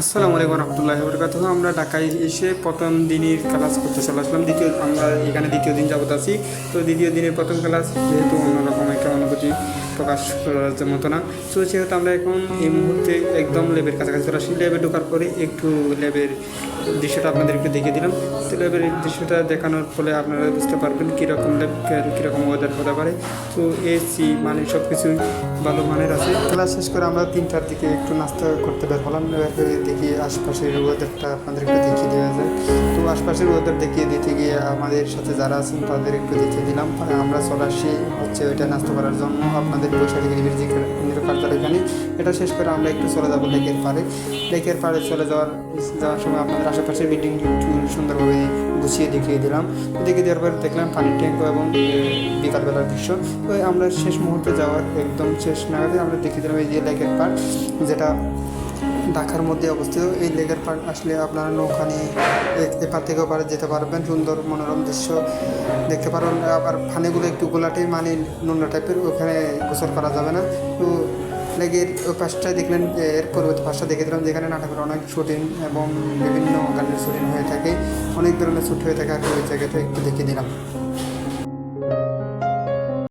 আসসালামু আলাইকুম রহমতুল্লাহ বরকাত আমরা ঢাকায় এসে প্রথম দিনের ক্লাস করতে চলে আসলাম। দ্বিতীয় আমরা এখানে দ্বিতীয় দিন যাবত আছি। তো দ্বিতীয় দিনের প্রথম ক্লাস যেহেতু অন্যরকম একটা অনুভূতি প্রকাশ করার মতো না। তো সেহেতু আমরা এখন এই মুহূর্তে একদম ল্যাবের কাছাকাছি চলে আসি। ল্যাবে ঢোকার পরে একটু ল্যাবের দৃশ্যটা আপনাদের একটু দেখিয়ে দিলাম। তো ল্যাবের দৃশ্যটা দেখানোর ফলে আপনারা বুঝতে পারবেন কীরকম ল্যাব কীরকম ওয়েদার হতে পারে। তো এসি মানে সব কিছুই ভালো মানের আছে। ক্লাস শেষ করে আমরা তিনটার দিকে একটু নাস্তা করতে বের হলাম। দেখি আশপাশের ওয়েদারটা আপনাদের একটু দেখিয়ে দেওয়া যায় তো আশপাশের ওয়েদার দেখিয়ে দিতে গিয়ে আমাদের সাথে যারা আছেন তাদের একটু দেখিয়ে দিলাম। আমরা চলে আসি হচ্ছে ওইটা নাস্তা করার জন্য। আপনাদের বৈশাখী ডিগ্রি যে কেন্দ্রীয় কার্যালয় এখানে এটা শেষ করে আমরা একটু চলে যাব লেকের পাড়ে। লেকের পাড়ে চলে যাওয়ার যাওয়ার সময় আপনাদের আশেপাশের বিল্ডিং সুন্দরভাবে গুছিয়ে দেখিয়ে দিলাম। তো দেখিয়ে দেওয়ার পর দেখলাম পানির ট্যাঙ্ক এবং বিকালবেলার দৃশ্য। তো আমরা শেষ মুহূর্তে যাওয়ার একদম শেষ নাগাদে আমরা দেখিয়ে দিলাম এই যে লেকের পাড়, যেটা ঢাকার মধ্যে অবস্থিত। এই লেকের পাড় আসলে আপনারা নৌকা নিয়ে এপার থেকে ওপারে যেতে পারবেন। সুন্দর মনোরম দৃশ্য দেখতে পারবেন। আবার পানিগুলো একটু গোলাটে মানে নোংরা টাইপের, ওখানে গোসল করা যাবে না। তো লেগের ওই পাশটায় দেখলেন এর পরবর্তী পাশটা দেখে দিলাম, যেখানে নাটকের অনেক শুটিং এবং বিভিন্ন গানের শুটিং হয়ে থাকে। অনেক ধরনের শ্যুট হয়ে থাকে আর ওই জায়গাটা একটু দেখে দিলাম